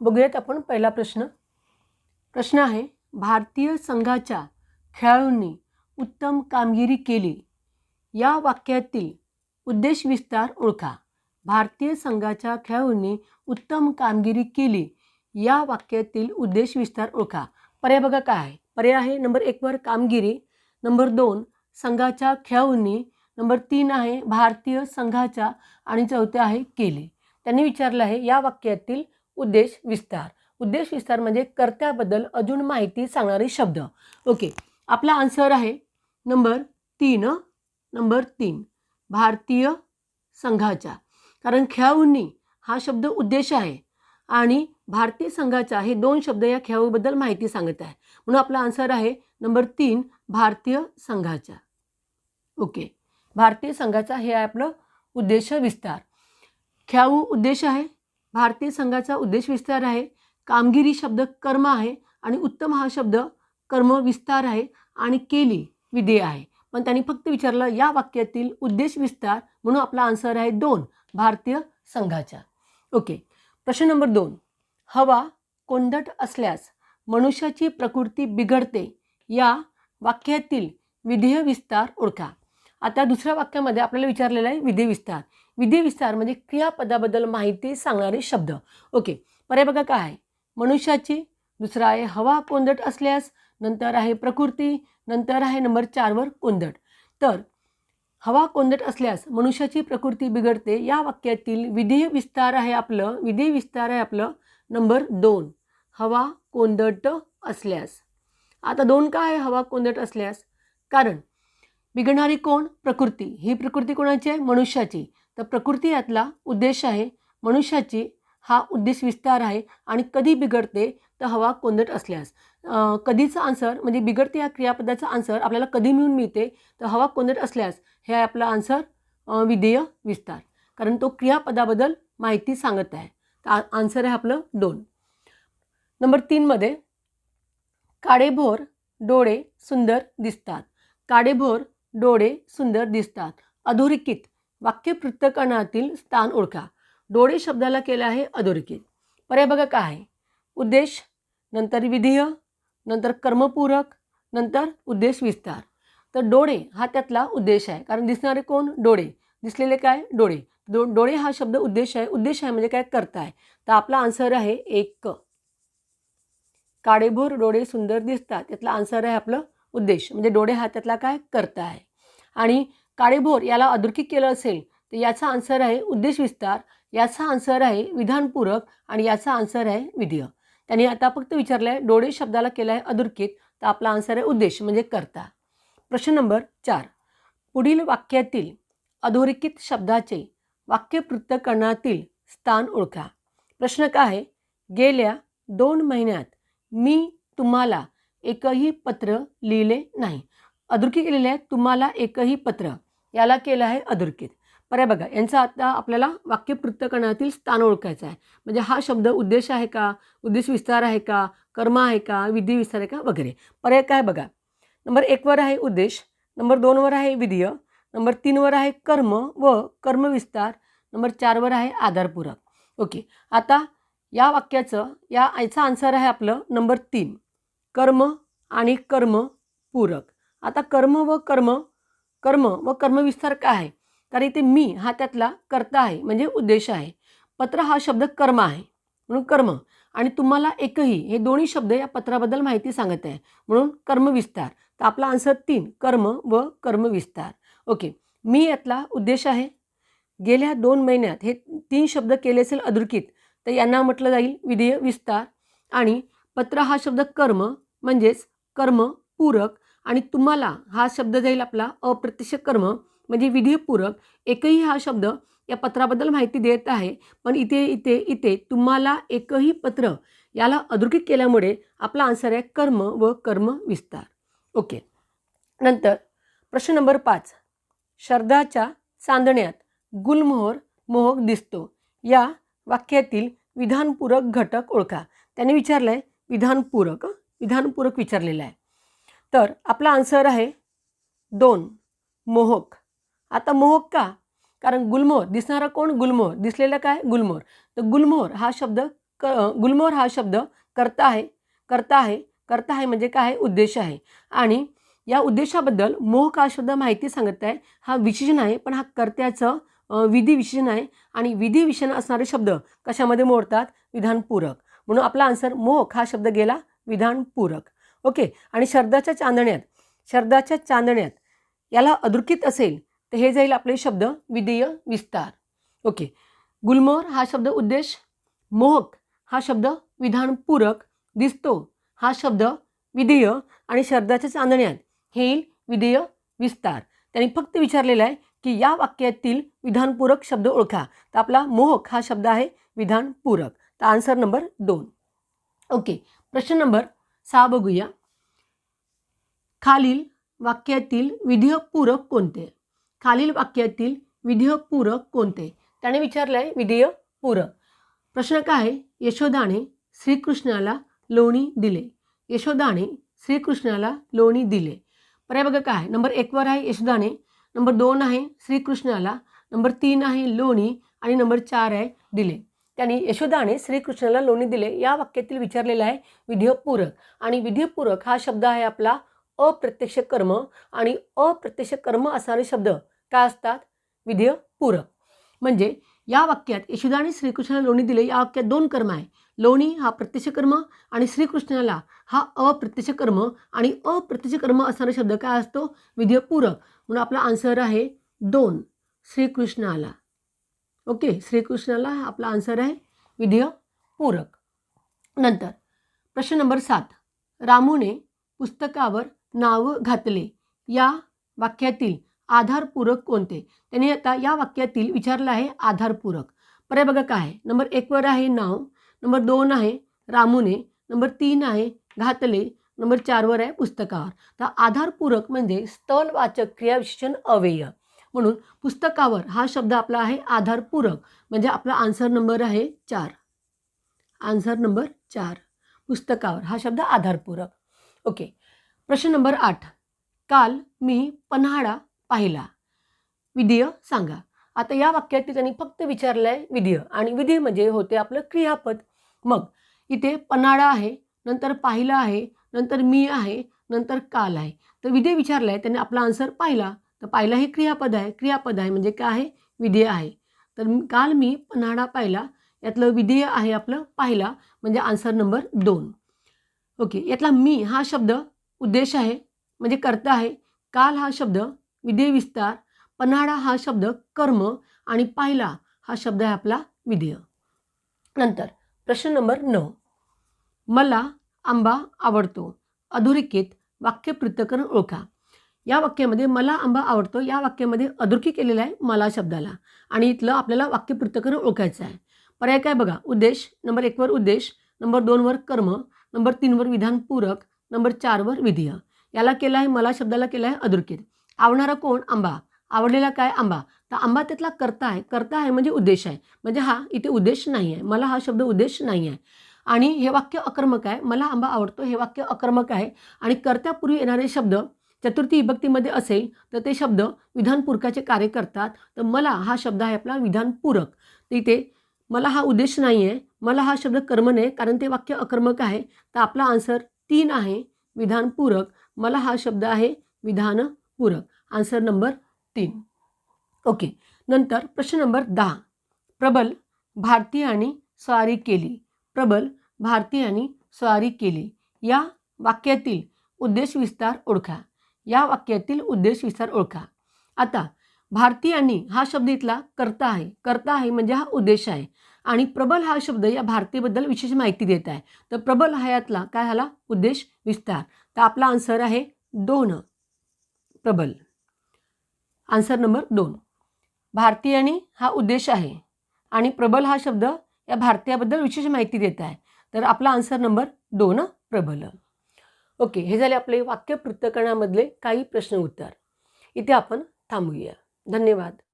बघूयात आपण पहिला प्रश्न. प्रश्न आहे भारतीय संघाच्या खेळाडूंनी उत्तम कामगिरी केली. या वाक्यातील उद्देश विस्तार ओळखा. भारतीय संघाच्या खेळाडूंनी उत्तम कामगिरी केली. या वाक्यातील उद्देश विस्तार ओळखा. पर्याय बघा काय आहे. पर्याय आहे नंबर एकवर कामगिरी. नंबर दोन संघाच्या खेळाडूंनी नंबर तीन आहे भारतीय संघाच्या आणि चौथे आहे केले. त्यांनी विचारलं आहे या वाक्यातील उद्देश विस्तार. उद्देश विस्तार म्हणजे कर्त्याबद्दल अजून माहिती सांगणारे शब्द. ओके आपला आन्सर आहे नंबर तीन नंबर तीन. भारतीय संघाच्या कारण खेळाडूंनी हा शब्द उद्देश आहे आणि भारतीय संघाच्या हे दोन शब्द या खेळाडूबद्दल माहिती सांगत आहे. म्हणून आपला आन्सर आहे नंबर तीन भारतीय संघाच्या ओके भारतीय संघाचा हे आहे आपलं उद्देश विस्तार. खेळाडू उद्देश आहे भारतीय संघाचा उद्देश विस्तार आहे. कामगिरी शब्द कर्म आहे आणि उत्तम हा शब्द कर्म विस्तार आहे आणि केली विधेय आहे. पण त्यांनी फक्त विचारलं या वाक्यातील उद्देश विस्तार म्हणून आपला आन्सर आहे दोन भारतीय संघाच्या ओके. प्रश्न नंबर दोन. हवा कोंदट असल्यास मनुष्याची प्रकृती बिघडते या वाक्यातील विधेय विस्तार ओळखा. आता दुसऱ्या वाक्यामध्ये आपल्याला विचारलेला आहे विधेय विस्तार. विधी विस्तार म्हणजे क्रियापदाबद्दल माहिती सांगणारे शब्द. ओके. पर्याय बघा काय आहे? मनुष्याची दुसरा आहे हवा कोंदट असल्यास नंतर आहे प्रकृती नंतर आहे नंबर चारवर कोंदट. तर हवा कोंदट असल्यास मनुष्याची प्रकृती बिघडते या वाक्यातील विधेय विस्तार आहे आपलं विधेय विस्तार आहे आपलं नंबर दोन. हवा कोंदट असल्यास. आता दोन काय आहे हवा कोंदट असल्यास? कारण बिघडणारी कोण? प्रकृती. ही प्रकृती कोणाची आहे? मनुष्याची. तर प्रकृती यातला उद्देश आहे मनुष्याची हा उद्देश विस्तार आहे आणि कधी बिघडते तर हवा कोंदट असल्यास. कधीचं कधीचा आन्सर म्हणजे बिघडते या क्रियापदाचा आन्सर आपल्याला कधी मिळून मिळते तर हवा कोंदट असल्यास हे आपला आन्सर विधेय विस्तार. कारण तो क्रियापदाबद्दल माहिती सांगत आहे. तर आन्सर आहे आपलं दोन. नंबर तीनमध्ये काळेभोर डोळे सुंदर दिसतात. काळेभोर डोळे सुंदर दिसतात. अधोरेखित वाक्य पृथक्करणातील स्थान ओळखा. डोळे शब्दाला केलं आहे अधोरेखित. पर्याय बघा काय आहे? उद्देश नंतर विधेय नंतर कर्मपूरक नंतर उद्देश विस्तार. तर डोळे हा त्यातला उद्देश आहे. कारण दिसणारे कोण? डोळे. दिसलेले काय? डोळे. डो डोळे हा शब्द उद्देश आहे. उद्देश आहे म्हणजे काय? करताय. तर आपला आन्सर आहे एक. काळेभोर डोळे सुंदर दिसतात. त्यातला आन्सर आहे आपलं उद्देश. म्हणजे डोळे हा त्यातला काय? करता आहे आणि काळेभोर याला अधोरेखित केलं असेल तर याचा आन्सर आहे उद्देश विस्तार याचा आन्सर आहे विधानपूरक आणि याचा आन्सर आहे विधेय. त्यांनी आता फक्त विचारलं आहे डोळे शब्दाला केलं आहे अधोरेखित तर आपला आन्सर आहे उद्देश म्हणजे करता. प्रश्न नंबर चार. पुढील वाक्यातील अधोरेखित शब्दाचे वाक्य पृथक्करणातील स्थान ओळखा. प्रश्न काय आहे? गेल्या दोन महिन्यात मी तुम्हाला एकही पत्र लिहिले नाही. अधोरेखित केलेले आहे तुम्हाला एकही पत्र. याला केलं आहे अधोरेखित. पर्याय बघा यांचा आता आपल्याला वाक्य पृथक्करणातील स्थान ओळखायचं आहे. म्हणजे हा शब्द उद्देश आहे का? उद्देश विस्तार आहे का? कर्म आहे का? विधी विस्तार आहे का? वगैरे. पर्याय काय बघा? नंबर एकवर आहे उद्देश. नंबर दोनवर आहे विधीय. नंबर तीनवर आहे कर्म व कर्मविस्तार नंबर चारवर आहे आधारपूरक. ओके. आता या वाक्याचं या याचा आन्सर आहे आपलं नंबर तीन. कर्म आणि कर्म पूरक आता कर्म व कर्म कर्म. व कर्मविस्तार काय आहे? कारण इथे मी हा त्यातला कर्ता आहे म्हणजे उद्देश आहे. पत्र हा शब्द कर्म आहे म्हणून कर्म. आणि तुम्हाला एकही हे दोन्ही शब्द या पत्राबद्दल माहिती सांगत आहे म्हणून कर्मविस्तार. तर आपला आन्सर तीन कर्म व कर्मविस्तार. ओके मी यातला उद्देश आहे. गेल्या दोन महिन्यात हे तीन शब्द केले असेल अधुरकित तर यांना म्हटलं जाईल विधेय विस्तार आणि पत्र हा शब्द कर्म म्हणजेच कर्म पूरक आणि तुम्हाला हा शब्द जाईल आपला अप्रत्यक्ष कर्म. म्हणजे विधीपूरक. एकही हा शब्द या पत्राबद्दल माहिती देत आहे. पण इथे इथे इथे तुम्हाला एकही पत्र याला अधोरेखित केल्यामुळे आपला आन्सर आहे कर्म व कर्म विस्तार. ओके. नंतर प्रश्न नंबर पाच. शरदाच्या चांदण्यात गुलमोहर मोहक दिसतो. या वाक्यातील विधानपूरक घटक ओळखा. त्याने विचारलं आहे विधानपूरक विधानपूरक विचारलेलं आहे. तर आपला आन्सर आहे दोन. मोहक. आता मोहक का? कारण गुलमोहर दिसणारा कोण? गुलमोहर. दिसलेलं काय? गुलमोहर. तर गुलमोहर हा शब्द क गुलमोहर हा शब्द करता आहे करता आहे करता आहे म्हणजे काय? आहे उद्देश आहे. आणि या उद्देशाबद्दल मोहक हा शब्द माहिती सांगत आहे. हा विशेषण आहे पण हा कर्त्याचं विधी विशेषण आहे. आणि विधी विशेषण असणारे शब्द कशामध्ये मोडतात? विधानपूरक. म्हणून आपला आन्सर मोहक हा शब्द गेला विधानपूरक. ओके आणि शब्दाच्या चांदण्यात शब्दाच्या चांदण्यात याला अधोरेखित असेल तर हे जाईल आपले शब्द विधेय विस्तार. ओके गुलमोहर हा शब्द उद्देश मोहक हा शब्द विधानपूरक दिसतो हा शब्द विधेय आणि शब्दाच्या चांदण्यात हे येईल विधेय विस्तार. त्यांनी फक्त विचारलेलं आहे की या वाक्यातील विधानपूरक शब्द ओळखा तर आपला मोहक हा शब्द आहे विधानपूरक. तर आन्सर नंबर दोन. ओके प्रश्न नंबर सहा बघूया. खालील वाक्यातील विधेयपूरक कोणते? खालील वाक्यातील विधेयपूरक कोणते? त्याने विचारलं आहे विधेयपूरक प्रश्न काय आहे? यशोदाने श्रीकृष्णाला लोणी दिले. यशोदाने श्रीकृष्णाला लोणी दिले. पर्याय बघा काय आहे? नंबर एकवर आहे यशोदाने. नंबर दोन आहे श्रीकृष्णाला. नंबर तीन आहे लोणी. आणि नंबर चार आहे दिले. त्यांनी यशोदाने श्रीकृष्णाला लोणी दिले. या वाक्यातील विचारलेलं आहे विधेयपूरक आणि विधेयपूरक हा शब्द आहे आपला अप्रत्यक्ष कर्म. आणि अप्रत्यक्ष कर्म असणारे शब्द काय असतात? विधेयपूरक म्हणजे या वाक्यात यशोदाने श्रीकृष्णाला लोणी दिले. या वाक्यात दोन कर्म आहे. लोणी हा प्रत्यक्ष कर्म आणि श्रीकृष्णाला हा अप्रत्यक्ष कर्म. आणि अप्रत्यक्ष कर्म असणारा शब्द काय असतो? विधेयपूरक म्हणून आपला आन्सर आहे दोन. श्रीकृष्णाला. ओके श्रीकृष्णाला हा आपला आन्सर आहे विधेयपूरक नंतर प्रश्न नंबर सात. रामूने पुस्तकावर नाव घातले. या वाक्यातील आधारपूरक कोणते? त्याने आता या वाक्यातील विचारलं आहे आधारपूरक. पर्याय बघा काय आहे. नंबर एकवर आहे नाव. नंबर दोन आहे रामूने. नंबर तीन आहे घातले. नंबर चारवर आहे पुस्तकावर. तर आधारपूरक म्हणजे स्थलवाचक क्रियाविशेषण अव्यय. म्हणून पुस्तकावर हा शब्द आपला आहे आधारपूरक. म्हणजे आपला आन्सर नंबर आहे चार. आन्सर नंबर चार. पुस्तकावर हा शब्द आधारपूरक. ओके. प्रश्न नंबर आठ. काल मी पन्हाळा पाहिला. विधेय सांगा. आता या वाक्यात त्यांनी फक्त विचारलं आहे विधेय. आणि विधेय म्हणजे होते आपलं क्रियापद. मग इथे पन्हाळा आहे नंतर पाहिला आहे नंतर मी आहे नंतर काल आहे. तर विधेय विचारलं आहे त्याने आपला आन्सर पाहिला. तर पाहिला हे क्रियापद आहे. क्रियापद आहे म्हणजे काय आहे? विधेय आहे. तर काल मी पन्हाळा पाहिला. यातलं विधेय आहे आपलं पाहिला म्हणजे आन्सर नंबर दोन. ओके यातला मी हा शब्द उद्देश आहे म्हणजे कर्ता आहे. काल हा शब्द विधेय विस्तार पन्हाळा हा शब्द कर्म आणि पाहिला हा शब्द आहे आपला विधेय. नंतर प्रश्न नंबर नऊ. मला आंबा आवडतो. अधोरेखित वाक्य पृथकरण ओळखा. या वाक्यामध्ये मला आंबा आवडतो या वाक्यामध्ये अधोरेखित केलेला आहे मला शब्दाला. आणि इथलं आपल्याला वाक्य पृथक्करण ओळखायचं आहे. पर्याय काय बघा? उद्देश नंबर एकवर उद्देश नंबर दोनवर कर्म नंबर तीनवर विधानपूरक नंबर चारवर विधीय. याला केला आहे मला शब्दाला केला आहे अधोरेखित. आवडणारा कोण? आंबा. आवडलेला काय? आंबा. तर आंबा त्यातला कर्ता आहे. कर्ता आहे म्हणजे उद्देश आहे. म्हणजे हा इथे उद्देश नाही आहे. मला हा शब्द उद्देश नाही आहे. आणि हे वाक्य अकर्मक आहे. मला आंबा आवडतो. हे वाक्य अकर्मक आहे. आणि कर्त्यापूर्वी येणारे शब्द चतुर्थी विभक्तीमध्ये असेल तर ते शब्द विधानपूरकाचे कार्य करतात. तर मला हा शब्द आहे आपला विधानपूरक. तिथे मला हा उद्देश नाही आहे मला हा शब्द कर्म नाही कारण ते वाक्य अकर्मक आहे. तर आपला आन्सर तीन आहे विधानपूरक. मला हा शब्द आहे विधानपूरक. आन्सर नंबर तीन. ओके नंतर प्रश्न नंबर दहा. प्रबल भारतीयांनी स्वारी केली. प्रबल भारतीयांनी स्वारी केली. या वाक्यातील उद्देश विस्तार ओळखा. या वाक्यातील उद्देश विचार ओळखा. आता भारतीयांनी हा शब्द इथला करता आहे. करता आहे म्हणजे हा उद्देश आहे. आणि प्रबल हा शब्द या भारतीबद्दल विशेष माहिती देत आहे. तर प्रबल हा यातला काय झाला? उद्देश विस्तार. तर आपला आन्सर आहे दोन. प्रबल. आन्सर नंबर दोन. भारतीयांनी हा उद्देश आहे. आणि प्रबल हा शब्द या भारतीयाबद्दल विशेष माहिती देत आहे. तर आपला आन्सर नंबर दोन. प्रबल. ओके हे झाले आपले वाक्य पृथक्करणामधले काही प्रश्न उत्तर. इथे आपण थांबूया. धन्यवाद.